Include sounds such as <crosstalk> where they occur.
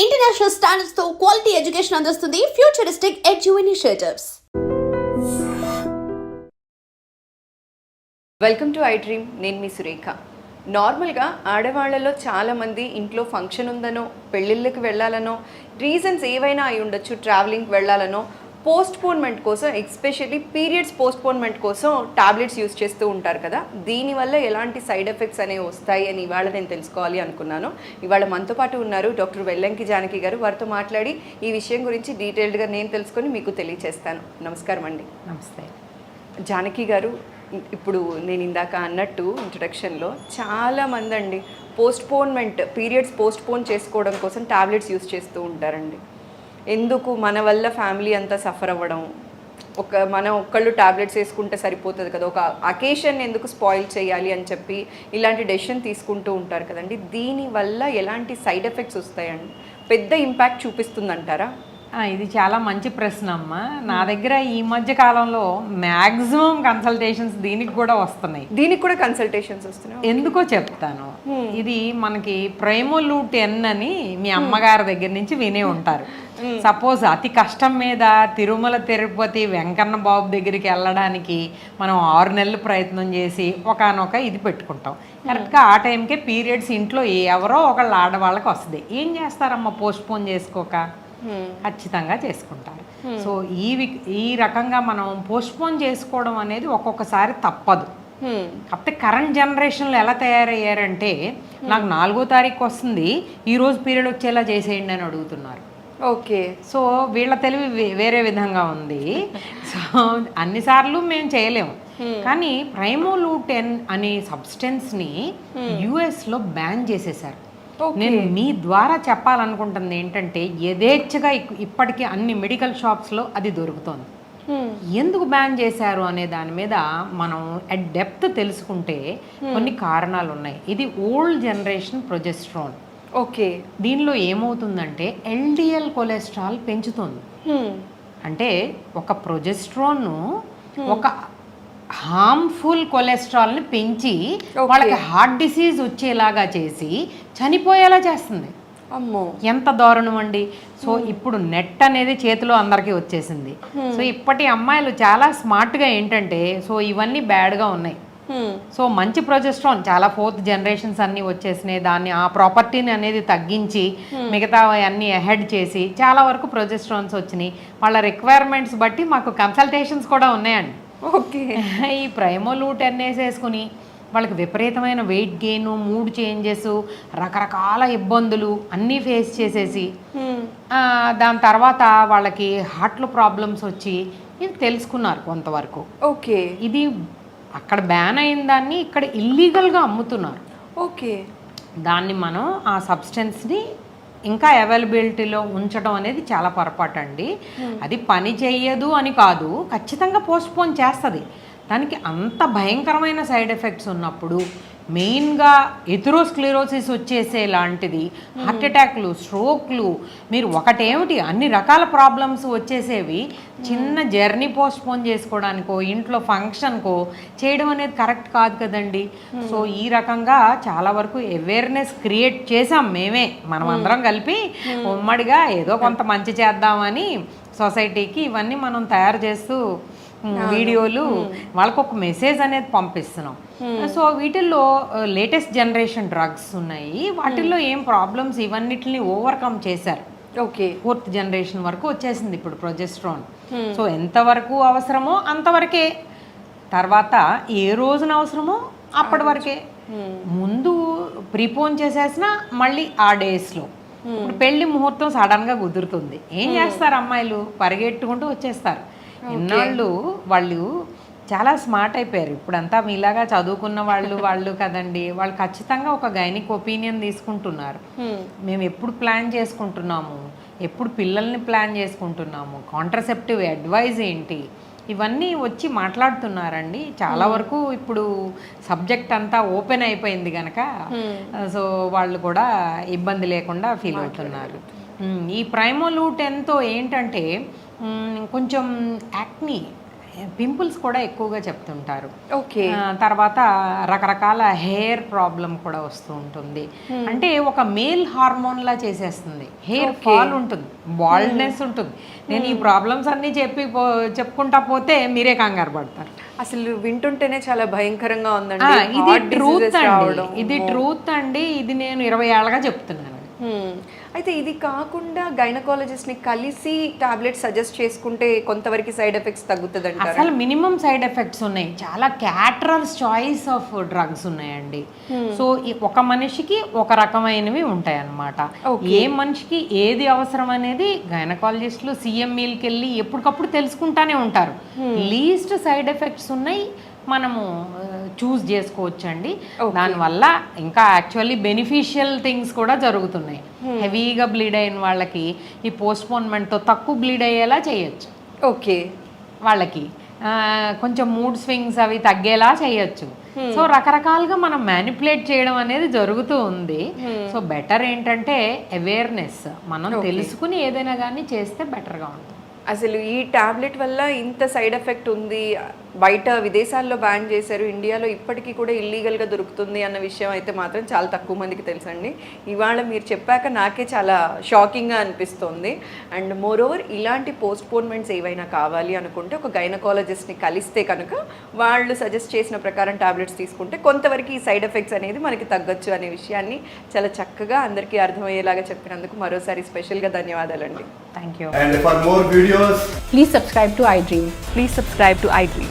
International స్టాండర్డ్స్తో quality education అందిస్తుంది futuristic edu initiatives welcome to iDream నేను మీ సురేఖ. నార్మల్గా ఆడవాళ్ళలో చాలామంది ఇంట్లో ఫంక్షన్ ఉందనో పెళ్ళిళ్ళకి వెళ్ళాలనో రీజన్స్ ఏవైనా అయి ఉండొచ్చు ట్రావెలింగ్కి వెళ్ళాలనో పోస్ట్పోన్మెంట్ కోసం ఎస్పెషల్లీ పీరియడ్స్ పోస్ట్పోన్మెంట్ కోసం టాబ్లెట్స్ యూస్ చేస్తూ ఉంటారు కదా. దీనివల్ల ఎలాంటి సైడ్ ఎఫెక్ట్స్ అనేవి వస్తాయి అని ఇవాళ నేను తెలుసుకోవాలి అనుకున్నాను. ఇవాళ మనతో పాటు ఉన్నారు డాక్టర్ వెల్లంకి జానకి గారు. వారితో మాట్లాడి ఈ విషయం గురించి డీటెయిల్డ్గా నేను తెలుసుకొని మీకు తెలియచేస్తాను. నమస్కారం అండి. నమస్తే. జానకి గారు ఇప్పుడు నేను ఇందాక అన్నట్టు ఇంట్రడక్షన్లో చాలా మంది అండి పోస్ట్పోన్మెంట్ పీరియడ్స్ పోస్ట్పోన్ చేసుకోవడం కోసం టాబ్లెట్స్ యూస్ చేస్తూ ఉంటారండి. ఎందుకు మన వల్ల ఫ్యామిలీ అంతా సఫర్ అవ్వడం? ఒక మనం ఒక్కళ్ళు టాబ్లెట్స్ వేసుకుంటే సరిపోతుంది కదా. ఒక అకేషన్ ఎందుకు స్పాయిల్ చేయాలి అని చెప్పి ఇలాంటి డెసిషన్ తీసుకుంటూ ఉంటారు కదండి. దీనివల్ల ఎలాంటి సైడ్ ఎఫెక్ట్స్ వస్తాయండి? పెద్ద ఇంపాక్ట్ చూపిస్తుందంటారా? ఇది చాలా మంచి ప్రశ్న అమ్మా. నా దగ్గర ఈ మధ్య కాలంలో మ్యాక్సిమం కన్సల్టేషన్స్ దీనికి కూడా వస్తున్నాయి. దీనికి కూడా కన్సల్టేషన్స్ వస్తున్నాయి? ఎందుకో చెప్తాను. ఇది మనకి ప్రేమోలూట్ ఎన్ అని మీ అమ్మగారి దగ్గర నుంచి వినే ఉంటారు. సపోజ్ అతి కష్టం మీద తిరుమల తిరుపతి వెంకన్న బాబు దగ్గరికి వెళ్ళడానికి మనం ఆరు నెలలు ప్రయత్నం చేసి ఒకనొక ఇది పెట్టుకుంటాం. కరెక్ట్గా ఆ టైంకే పీరియడ్స్ ఇంట్లో ఎవరో ఒకళ్ళు ఆడవాళ్ళకి వస్తుంది. ఏం చేస్తారమ్మా పోస్ట్ పోన్ చేసుకోక ఖచ్చితంగా చేసుకుంటారు. సో ఈ ఈ రకంగా మనం పోస్ట్పోన్ చేసుకోవడం అనేది ఒక్కొక్కసారి తప్పదు. కాకపోతే కరెంట్ జనరేషన్లో ఎలా తయారయ్యారంటే నాకు నాలుగో తారీఖు వస్తుంది ఈ రోజు పీరియడ్ వచ్చేలా చేసేయండి అని అడుగుతున్నారు. ఓకే. సో వీళ్ళ తెలివి వేరే విధంగా ఉంది. సో అన్నిసార్లు మేము చేయలేము. కానీ ప్రైమోలూటెన్ అనే సబ్స్టెన్స్ని యుఎస్లో బ్యాన్ చేసేసారు నేను మీ ద్వారా చెప్పాలనుకుంటుంది ఏంటంటే యథేచ్ఛగా ఇప్పటికీ అన్ని మెడికల్ షాప్స్లో అది దొరుకుతోంది. ఎందుకు బ్యాన్ చేశారు అనే దాని మీద మనం అట్ డెప్త్ తెలుసుకుంటే కొన్ని కారణాలు ఉన్నాయి ఇది ఓల్డ్ జనరేషన్ ప్రొజెస్ట్రాన్. ఓకే దీనిలో ఏమవుతుందంటే ఎల్డిఎల్ కొలెస్ట్రాల్ పెంచుతుంది. అంటే ఒక ప్రొజెస్ట్రాన్ ఒక హార్మ్ఫుల్ కొలెస్ట్రాల్ని పెంచి వాళ్ళకి హార్ట్ డిసీజ్ వచ్చేలాగా చేసి చనిపోయేలా చేస్తుంది. అమ్మో. ఎంత దారుణం అండి. సో ఇప్పుడు నెట్ అనేది చేతిలో అందరికీ వచ్చేసింది. సో ఇప్పటి అమ్మాయిలు చాలా స్మార్ట్గా ఏంటంటే సో ఇవన్నీ బ్యాడ్గా ఉన్నాయి. సో మంచి ప్రొజెస్ట్రాన్ చాలా ఫోర్త్ జనరేషన్స్ అన్నీ వచ్చేసినాయి. దాన్ని ఆ ప్రాపర్టీని అనేది తగ్గించి మిగతా అన్నీ అహెడ్ చేసి చాలా వరకు ప్రొజెస్ట్రాన్స్ వచ్చినాయి. వాళ్ళ రిక్వైర్మెంట్స్ బట్టి మాకు కన్సల్టేషన్స్ కూడా ఉన్నాయండి. ఓకే. <laughs> ఈ ప్రైమోలూట్ ఎన్నేసి వేసుకుని వాళ్ళకి విపరీతమైన వెయిట్ గెయిన్ మూడ్ చేంజెస్ రకరకాల ఇబ్బందులు అన్నీ ఫేస్ చేసేసి ఆ, దాని తర్వాత వాళ్ళకి హార్ట్లో ప్రాబ్లమ్స్ వచ్చి ఇది తెలుసుకున్నారు కొంతవరకు. ఓకే. ఇది అక్కడ బ్యాన్ అయిన దాన్ని ఇక్కడ ఇల్లీగల్గా అమ్ముతున్నారు. ఓకే. దాన్ని మనం ఆ సబ్స్టెన్స్ని ఇంకా అవైలబిలిటీలో ఉంచడం అనేది చాలా పొరపాటు అండి అది పని చెయ్యదు అని కాదు ఖచ్చితంగా పోస్ట్పోన్ చేస్తుంది. దానికి అంత భయంకరమైన సైడ్ ఎఫెక్ట్స్ ఉన్నప్పుడు మెయిన్గా ఎథిరోస్క్లిరోసిస్ వచ్చేసే లాంటిది. హార్ట్ అటాక్లు స్ట్రోక్లు మీరు ఒకటేమిటి? అన్ని రకాల ప్రాబ్లమ్స్ వచ్చేసేవి. చిన్న జర్నీ పోస్ట్పోన్ చేసుకోవడానికో ఇంట్లో ఫంక్షన్కో చేయడం అనేది కరెక్ట్ కాదు కదండి. సో ఈ రకంగా చాలా వరకు అవేర్నెస్ క్రియేట్ చేసాం మేమే. మనం అందరం కలిపి ఉమ్మడిగా ఏదో కొంత మంచి చేద్దామని సొసైటీకి ఇవన్నీ మనం తయారు చేస్తూ వీడియోలు వాళ్ళకు ఒక మెసేజ్ అనేది పంపిస్తున్నాం. సో వీటిల్లో లేటెస్ట్ జనరేషన్ డ్రగ్స్ ఉన్నాయి. వాటిల్లో ఏం ప్రాబ్లమ్స్ ఇవన్నిటిని ఓవర్కమ్ చేశారు. ఓకే. ఫోర్త్ జనరేషన్ వరకు వచ్చేసింది ఇప్పుడు ప్రొజెస్ట్రాన్. సో ఎంతవరకు అవసరమో అంతవరకే తర్వాత ఏ రోజున అవసరమో అప్పటి వరకే. ముందు ప్రీపోన్ చేసేసిన మళ్ళీ ఆ డేస్లో. ఇప్పుడు పెళ్ళి ముహూర్తం సడన్గా కుదురుతుంది. ఏం చేస్తారు అమ్మాయిలు? పరిగెట్టుకుంటూ వచ్చేస్తారు. ఇన్నాళ్ళు వాళ్ళు చాలా స్మార్ట్ అయిపోయారు. ఇప్పుడంతా మీలాగా చదువుకున్న వాళ్ళు <laughs> వాళ్ళు కదండి వాళ్ళు ఖచ్చితంగా ఒక గైనిక్ ఒపీనియన్ తీసుకుంటున్నారు. మేము ఎప్పుడు ప్లాన్ చేసుకుంటున్నాము? ఎప్పుడు పిల్లల్ని ప్లాన్ చేసుకుంటున్నాము? కాంట్రసెప్టివ్ అడ్వైజ్ ఏంటి? ఇవన్నీ వచ్చి మాట్లాడుతున్నారండి. చాలా వరకు ఇప్పుడు సబ్జెక్ట్ అంతా ఓపెన్ అయిపోయింది కనుక సో వాళ్ళు కూడా ఇబ్బంది లేకుండా ఫీల్ అవుతున్నారు. ఈ ప్రైమోలూట్ ఎంతో ఏంటంటే కొంచెం యాక్ని పింపుల్స్ కూడా ఎక్కువగా చెప్తుంటారు. ఓకే. తర్వాత రకరకాల హెయిర్ ప్రాబ్లం కూడా వస్తూ ఉంటుంది. అంటే ఒక మేల్ హార్మోన్ లా చేసేస్తుంది. హెయిర్ ఫాల్ ఉంటుంది. బాల్డ్నెస్ ఉంటుంది. నేను ఈ ప్రాబ్లమ్స్ అన్నీ చెప్పి చెప్పుకుంటా పోతే మీరే కంగారు పడతారు. అసలు వింటుంటేనే చాలా భయంకరంగా ఉందండి. ఇది ట్రూత్ అండి. ఇది ట్రూత్ అండి. ఇది నేను ఇరవై ఏళ్ళగా చెప్తున్నాను. అయితే ఇది కాకుండా గైనకాలజిస్ట్ని కలిసి టాబ్లెట్ సజెస్ట్ చేసుకుంటే కొంతవరకు సైడ్ ఎఫెక్ట్స్ తగ్గుతుంది అసలు మినిమం సైడ్ ఎఫెక్ట్స్ ఉన్నాయి. చాలా క్యాటరల్స్ చాయిస్ ఆఫ్ డ్రగ్స్ ఉన్నాయండి. సో ఒక మనిషికి ఒక రకమైనవి ఉంటాయి అన్నమాట ఏ మనిషికి ఏది అవసరం అనేది గైనకాలజిస్టులు సిఎంఈలకి వెళ్ళి ఎప్పటికప్పుడు తెలుసుకుంటానే ఉంటారు. లీస్ట్ సైడ్ ఎఫెక్ట్స్ ఉన్నాయి. మనము చూస్ చేసుకోవచ్చండి. దానివల్ల ఇంకా యాక్చువల్లీ బెనిఫిషియల్ థింగ్స్ కూడా జరుగుతున్నాయి. హెవీగా బ్లీడ్ అయిన వాళ్ళకి ఈ పోస్ట్పోన్మెంట్తో తక్కువ బ్లీడ్ అయ్యేలా చేయొచ్చు. ఓకే. వాళ్ళకి కొంచెం మూడ్ స్వింగ్స్ అవి తగ్గేలా చేయొచ్చు. సో రకరకాలుగా మనం మ్యానిపులేట్ చేయడం అనేది జరుగుతూ ఉంది. సో బెటర్ ఏంటంటే అవేర్నెస్. మనం తెలుసుకుని ఏదైనా కానీ చేస్తే బెటర్గా ఉంటుంది. అసలు ఈ టాబ్లెట్ వల్ల ఇంత సైడ్ ఎఫెక్ట్ ఉంది? బయట విదేశాల్లో బ్యాన్ చేశారు. ఇండియాలో ఇప్పటికీ కూడా ఇల్లీగల్గా దొరుకుతుంది అన్న విషయం అయితే మాత్రం చాలా తక్కువ మందికి తెలుసండి. ఇవాళ మీరు చెప్పాక నాకే చాలా షాకింగ్గా అనిపిస్తుంది. అండ్ మోర్ ఓవర్ ఇలాంటి పోస్ట్పోన్మెంట్స్ ఏవైనా కావాలి అనుకుంటే ఒక గైనకాలజిస్ట్ని కలిస్తే కనుక వాళ్ళు సజెస్ట్ చేసిన ప్రకారం టాబ్లెట్స్ తీసుకుంటే కొంతవరకు ఈ సైడ్ ఎఫెక్ట్స్ అనేది మనకి తగ్గొచ్చు అనే విషయాన్ని చాలా చక్కగా అందరికీ అర్థమయ్యేలాగా చెప్పినందుకు మరోసారి స్పెషల్గా ధన్యవాదాలండి. Thank you And for more videos, Please subscribe to iDream. Please subscribe to iDream.